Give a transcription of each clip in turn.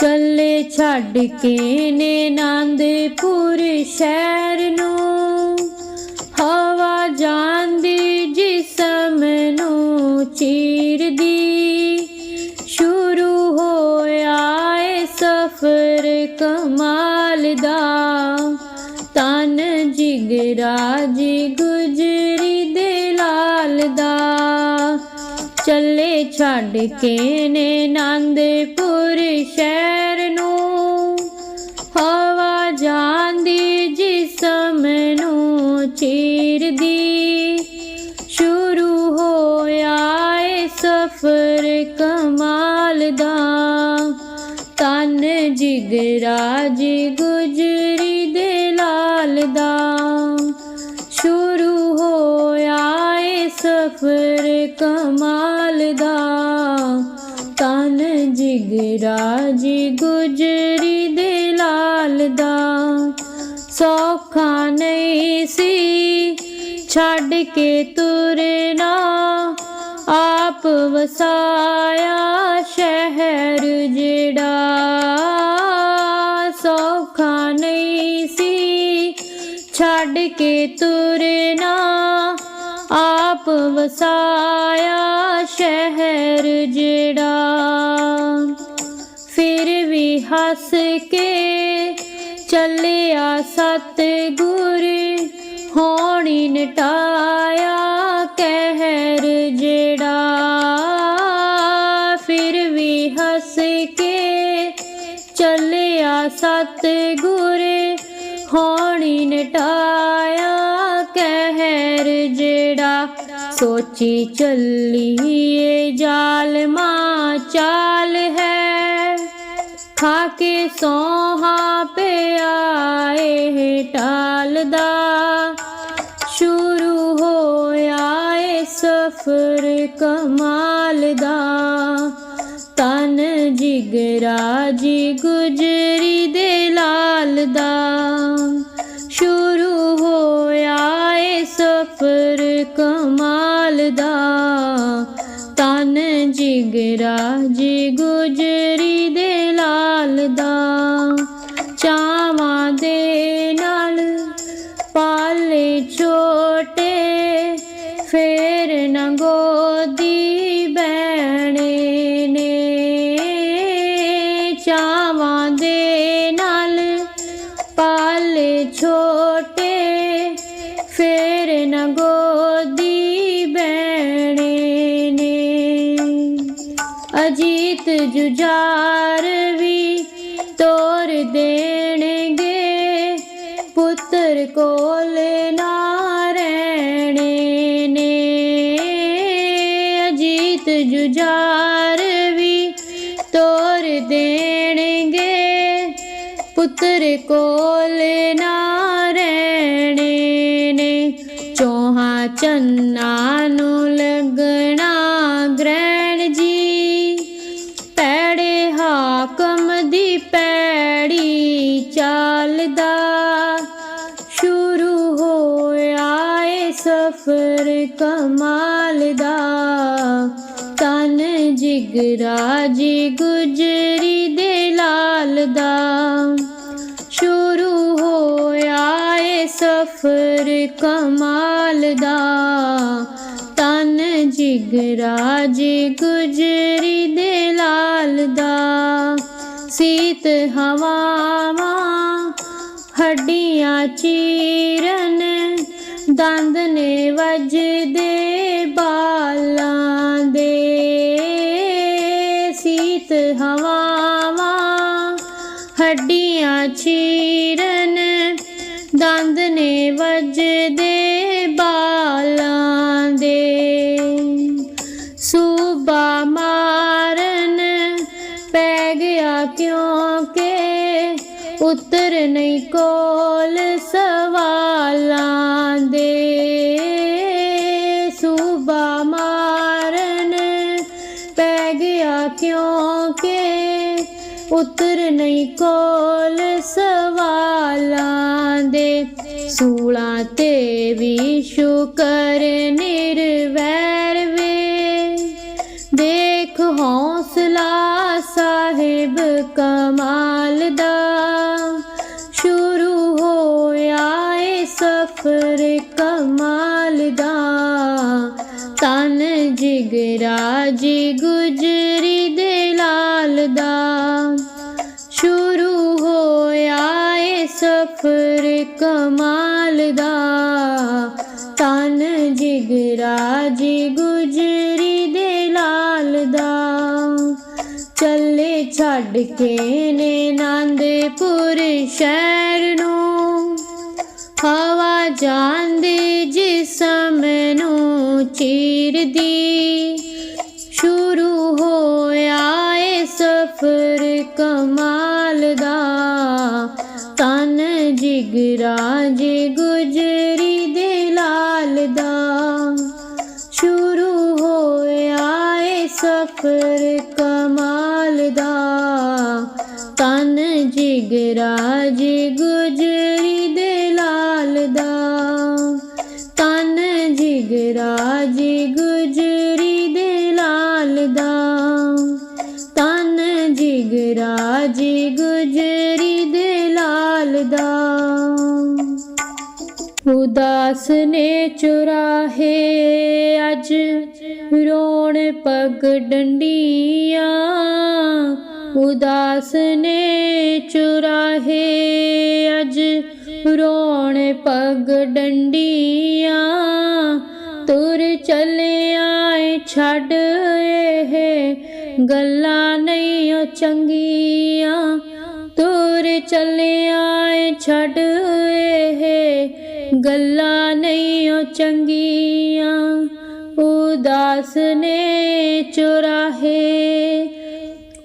ਚੱਲੇ ਛੱਡ ਕੇ ਨੇ ਨੰਦਪੁਰ ਸ਼ਹਿਰ ਨੂੰ। ਹਵਾ ਜਾਂਦੀ ਜਿਸਮ ਨੂੰ ਚੀਰਦੀ। ਸ਼ੁਰੂ ਹੋਇਆ ਏ ਸਫ਼ਰ ਕਮਾਲ ਦਾ। ਤਨ ਜਿਗਰਾ ਜੀ ਗੁਜਰੀ ਦੇ ਲਾਲ ਦਾ। ਚੱਲੇ ਛੱਡ ਕੇ ਨੇ ਨੰਦਪੁਰ ਆਨੰਦਪੁਰ ਸ਼ਹਿਰ ਨੂੰ ਹਵਾ ਜਾਂਦੀ ਜਿਸਮ ਨੂੰ ਚੀਰਦੀ। ਸ਼ੁਰੂ ਹੋਇਆ ਏ ਸਫ਼ਰ ਕਮਾਲ ਦਾ। ਤਨ ਜਿਗਰਾ ਜੀ ਗੁਜਰੀ ਦੇ ਲਾਲ ਦਾ। ਸ਼ੁਰੂ ਹੋਇਆ ਏ ਸਫ਼ਰ ਕਮਾਲ ਜਿਗਰਾ ਜੀ ਗੁਜਰੀ ਦੇ ਲਾਲ ਦਾ। ਸੌਖਾ ਨਹੀਂ ਸੀ ਛੱਡ ਕੇ ਤੁਰਨਾ। ਆਪ ਵਸਾਇਆ ਸ਼ਹਿਰ ਜਿਹੜਾ। ਸੌਖਾ ਨਹੀਂ ਸੀ ਛੱਡ ਕੇ ਤੁਰਨਾ। ਆਪ ਵਸਾਇਆ ਸ਼ਹਿਰ ਜਿਹੜਾ। ਹੱਸ ਕੇ ਚੱਲਿਆ ਸਤਿਗੁਰ, ਹੋਣੀ ਨਟਾਇਆ ਕਹਿਰ ਜਿਹੜਾ। ਫਿਰ ਵੀ ਹੱਸ ਕੇ ਚੱਲਿਆ ਸਤਿਗੁਰ, ਹੋਣੀ ਨਟਾਇਆ ਕਹਿਰ ਜਿਹੜਾ। ਸੋਚੀ ਚੱਲੀਏ ਜ਼ਾਲਮਾ ਖਾ ਕੇ ਸੋਹਾ ਪਿਆ ਏ ਟਾਲਦਾ ਸ਼ੁਰੂ ਹੋਇਆ ਏ ਸਫ਼ਰ ਕਮਾਲ ਦਾ। ਤਨ ਜਿਗਰਾ ਜੀ ਗੁਜਰੀ ਦੇ ਲਾਲ ਦਾ। ਗੋਦੀ ਬੈਣੇ ਨੇ, ਚਾਵਾਂ ਦੇ ਨਾਲ ਪਾਲੇ ਛੋਟੇ ਫੇਰ ਨਾ ਗੋਦੀ ਬੈਣੇ ਨੇ। ਅਜੀਤ ਜੁਝਾਰ ਵੀ ਤੋਰ ਦੇਣਗੇ, ਪੁੱਤਰ ਕੋਲ ਨਾ ਪੁੱਤਰ ਕੋਲ ਨਾ ਰਹਿਣੇ ਨੇ। ਚੋਹਾਂ ਚੰਨਾ ਨੂੰ ਲੱਗਣਾ ਗ੍ਰਹਿਣ ਜੀ। ਪੈੜੇ ਹਾਕਮ ਦੀ ਪੈੜੀ ਚਾਲਦਾ। ਸ਼ੁਰੂ ਹੋਇਆ ਏ ਸਫ਼ਰ ਕਮਾਲ ਦਾ। ਤਨ ਜਿਗਰਾ ਜੀ ਗੁਜਰੀ ਏ ਕਮਾਲ ਦਾ। ਤਨ ਜਿਗਰਾ ਜੀ ਗੁਜਰੀ ਦੇ ਲਾਲ ਦਾ। ਸੀਤ ਹਵਾਵਾਂ, ਹੱਡੀਆਂ ਚੀਰਨ, ਦੰਦ ਨੇ ਵੱਜਦੇ ਬਾਲਾਂ ਦੇ। ਸੀਤ ਹਵਾਵਾਂ, ਹੱਡੀਆਂ ਚੀਰਨ ਦੰਦ ਨੇ ਵੱਜਦੇ ਬਾਲਾਂ ਦੇ। ਸੂਬਾ ਮਾਰਨ ਪੈ ਗਿਆ ਕਿਉਂਕਿ ਉਤਰ ਨਹੀਂ ਕੋਲ ਸਵਾਲਾਂ ਦੇ। ਸੂਬਾ ਮਾਰਨ ਪੈ ਗਿਆ ਕਿਉਂਕਿ ਉਤਰ ਨਹੀਂ ਕੋਲ ਸੂਲਾਂ ਤੇ ਵੀ ਸ਼ੁਕਰ ਨਿਰਵੈਰ ਵੇ। ਦੇਖ ਹੌਸਲਾ ਸਾਹਿਬ ਕਮਾਲ ਦਾ। ਸ਼ੁਰੂ ਹੋਇਆ ਏ ਸਫਰ ਕਮਾਲ ਦਾ। ਤਨ ਜਿਗਰਾ ਜੀ ਗੁਜਰੀ ਜਿਗਰਾ ਗੁਜਰੀ ਦੇ ਲਾਲ ਦਾ। ਚੱਲੇ ਛੱਡ ਕੇ ਨੇ ਆਨੰਦਪੁਰ ਸ਼ਹਿਰ ਨੂੰ। ਹਵਾ ਜਾਂਦੀ ਜਿਸਮ ਨੂੰ ਚੀਰਦੀ। ਸ਼ੁਰੂ ਹੋਇਆ ਏ ਸਫਰ ਕਮਾਲ ਦਾ। ਤਨ ਜਿਗਰਾ ਜੀ ਜਿਗਰਾ ਗੁਜਰੀ ਦੇ ਲਾਲ ਦਾ ਤਨ ਜਿਗਰਾ ਜੀ ਗੁਜਰੀ ਦੇ ਲਾਲ ਦਾ ਉਦਾਸ ਨੇ ਚੁਰਾਹੇ ਅੱਜ, ਰੋਣ ਪਗ ਡੰਡੀਆਂ। ਉਦਾਸ ਨੇ ਚੁਰਾਹੇ ਅੱਜ, ਰੋਣ ਪਗ ਡੰਡੀਆਂ। ਛੱਡ ਇਹ ਗੱਲਾਂ ਨਹੀਂ ਓ ਚੰਗੀਆਂ। ਤੁਰ ਚੱਲਿਆ ਏ ਛੱਡ ਇਹ ਗੱਲਾਂ ਨਹੀਂ ਓ ਚੰਗੀਆਂ। ਉਦਾਸ ਨੇ ਚੁਰਾਹੇ,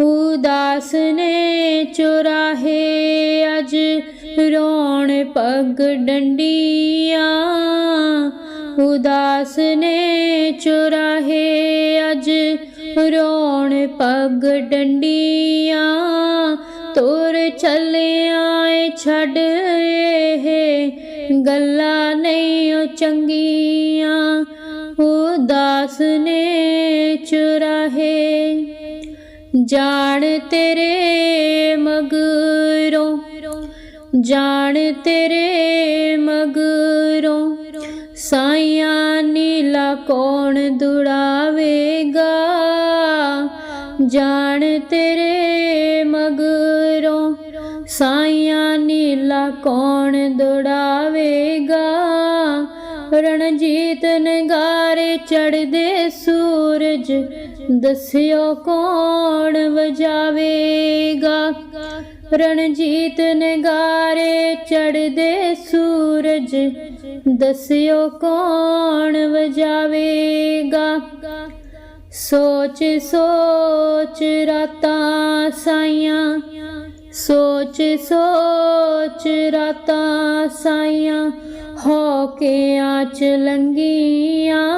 ਉਦਾਸ ਨੇ ਚੁਰਾਹੇ। ਅੱਜ ਰੋਣ ਪੱਗ ਡੰਡੀਆਂ। ਉਦਾਸ ਨੇ ਚੁਰਾਹੇ ਅੱਜ ਰੋਣ ਪੱਗ ਡੰਡੀਆਂ, ਤੁਰ ਚੱਲਿਆ ਏ ਛੱਡ ਇਹ ਗੱਲਾਂ ਨਹੀਂ ਉਹ ਚੰਗੀਆਂ। ਉਦਾਸ ਨੇ ਚੁਰਾਹੇ, ਜਾਣ ਤੇਰੇ ਮਗਰੋਂ, ਜਾਣ ਤੇਰੇ ਮਗਰੋਂ। ਸਾਈਆਂ ਨੀਲਾ ਕੌਣ ਦੁੜਾਵੇਗਾ? ਜਾਣ ਤੇਰੇ ਮਗਰੋਂ ਸਾਈਆਂ ਨੀਲਾ ਕੌਣ ਦੁੜਾਵੇਗਾ? ਰਣਜੀਤ ਨਗਾਰੇ ਚੜਦੇ ਸੂਰਜ, ਦੱਸਿਓ ਕੌਣ ਵਜਾਵੇਗਾ? ਰਣਜੀਤ ਨਗਾਰੇ ਚੜਦੇ ਸੂਰਜ। ਦੱਸਿਓ ਕੌਣ ਵਜਾਵੇਗਾ? ਸੋਚ ਸੋਚ ਰਾਤਾਂ ਸਾਈਆਂ। ਸੋਚ ਸੋਚ ਰਾਤਾਂ ਸਾਈਆਂ। ਹੋ ਕੇ ਆਚ ਲੰਗੀਆਂ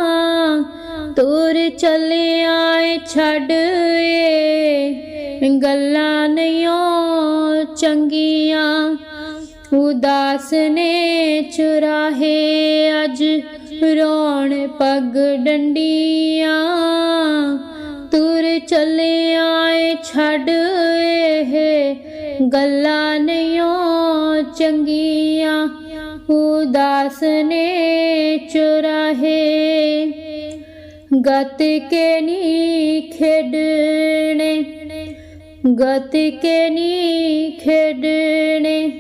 ਤੁਰ ਚੱਲੇ ਆਏ ਛੱਡ ਏ। ਗੱਲਾਂ ਨਹੀਂ ਚੰਗੀਆਂ। ਉਦਾਸ ਨੇ ਚੁਰਾਹੇ ਅੱਜ ਰੋਣ ਪਗ ਡੰਡੀਆਂ। ਤੁਰ ਚੱਲੇ ਆਏ ਛੱਡ ਇਹ ਗੱਲਾਂ ਨਹੀਂ ਚੰਗੀਆਂ। ਉਦਾਸ ਨੇ ਚੁਰਾਹੇ ਗਤ ਕੇ ਨੀ ਖੇਡਣੇ। ਗਤ ਕੇ ਨੀ ਖੇਡਣੇ,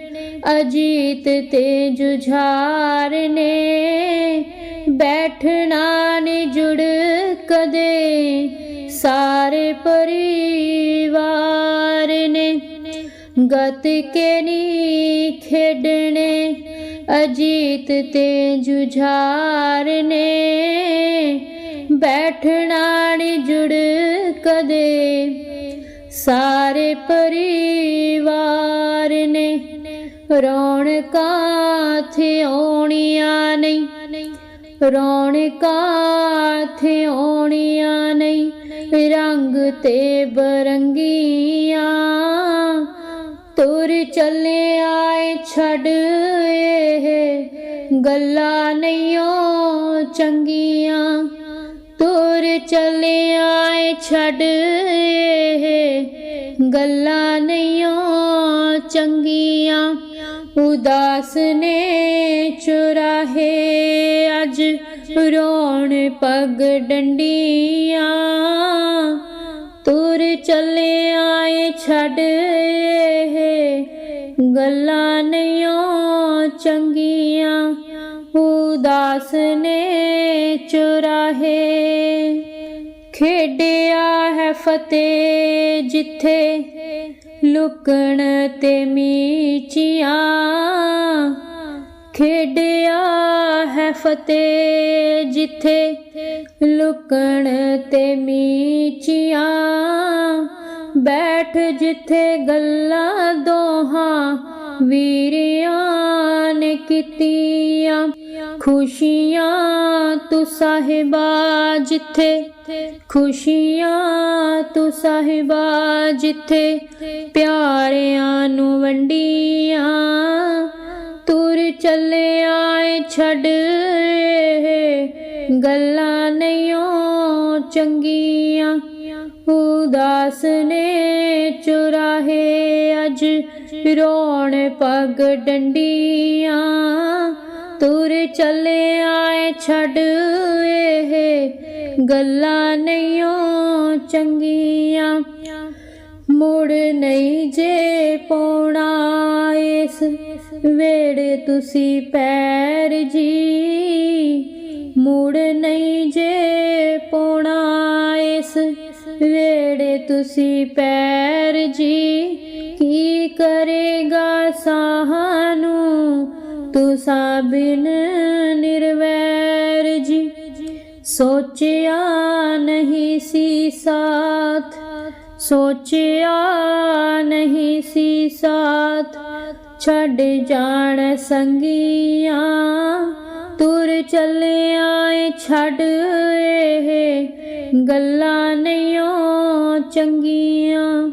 ਅਜੀਤ ਤੇ ਜੁਝਾਰ ਨੇ ਬੈਠਣਾ ਨੀ ਜੁੜ ਕਦੇ, ਸਾਰੇ ਪਰਿਵਾਰ ਨੇ ਗਤ ਕੇ ਨੀ ਖੇਡਣੇ, ਅਜੀਤ ਤੇ ਜੁਝਾਰ ਨੇ ਬੈਠਣਾ ਨੀ ਜੁੜ ਕਦੇ। ਸਾਰੇ ਪਰਿਵਾਰ ਨੇ ਰੌਣਕਾਂ ਥੇ ਆਉਣੀਆਂ ਨਹੀਂ। ਰੌਣਕਾਂ ਥੇ ਆਉਣੀਆਂ ਨਹੀਂ। ਰੰਗ ਤੇ ਬਰੰਗੀਆਂ ਤੁਰ ਚੱਲੇ ਆਏ ਛੱਡ ਇਹ ਗੱਲਾਂ ਨਹੀਂ ਚੰਗੀਆਂ। ਤੁਰ ਚੱਲੇ ਆਏ ਛੱਡ ਗੱਲਾਂ ਨਹੀਂਓ ਚੰਗੀਆਂ, ਉਦਾਸ ਨੇ ਚੁਰਾਹੇ। ਅੱਜ ਰੋਣ ਪਗ ਡੰਡੀਆਂ, ਤੁਰ ਚੱਲੇ ਆਏ ਛੱਡ ਇਹ ਗੱਲਾਂ ਨਹੀਂਓ ਚੰਗੀਆਂ, ਉਦਾਸ ਨੇ ਚੁਰਾਹੇ। ਖੇਡਿਆ ਹੈ ਫਤਿਹ ਜਿੱਥੇ ਲੁਕਣ ਤੇ ਮੀਚੀਆਂ। ਖੇਡਿਆ ਹੈ ਫਤਿਹ ਜਿੱਥੇ ਲੁਕਣ ਤੇ ਮੀਚੀਆਂ। ਬੈਠ ਜਿੱਥੇ ਗੱਲਾਂ ਦੋਹਾਂ ਵੀਰਿਆਂ ਨੇ ਕੀਤੀਆਂ। ਖੁਸ਼ੀਆਂ ਤੂੰ ਸਾਹਿਬਾ ਜਿੱਥੇ, ਖੁਸ਼ੀਆਂ ਤੂੰ ਸਾਹਿਬਾ ਜਿੱਥੇ, ਪਿਆਰਿਆਂ ਨੂੰ ਵੰਡੀਆਂ, ਤੁਰ ਚੱਲੇ ਆਏ ਛੱਡ ਇਹ ਗੱਲਾਂ ਨਹੀਂਓ ਚੰਗੀਆਂ, ਉਦਾਸ ਨੇ ਚੁਰਾਹੇ ਅੱਜ ਰੋਣ ਪਗ ਡੰਡੀਆਂ ਤੁਰ ਚੱਲੇ ਆਏ ਛੱਡ ਇਹ ਗੱਲਾਂ ਨਹੀਂਓ ਚੰਗੀਆਂ। ਮੁੜ ਨਹੀਂ ਜੇ ਪਾਉਣਾ ਇਸ ਵੇੜੇ ਤੁਸੀਂ ਪੈਰ ਜੀ। ਮੁੜ ਨਹੀਂ ਜੇ ਪਾਉਣਾ ਇਸ ਵੇੜੇ ਤੁਸੀਂ ਪੈਰ ਜੀ। ਕੀ ਕਰੇਗਾ ਸਾਨੂੰ ਤੁਸਾਂ ਬਿਨ ਨਿਰਵੈਰ ਜੀ। ਸੋਚਿਆ ਨਹੀਂ ਸੀ ਸਾਥ, ਸੋਚਿਆ ਨਹੀਂ ਸੀ ਸਾਥ। ਛੱਡ ਜਾਣ ਸੰਗੀਆਂ, ਤੁਰ ਚੱਲਿਆ ਏ, ਛੱਡ ਇਹ ਗੱਲਾਂ ਨਹੀਂ ਚੰਗੀਆਂ।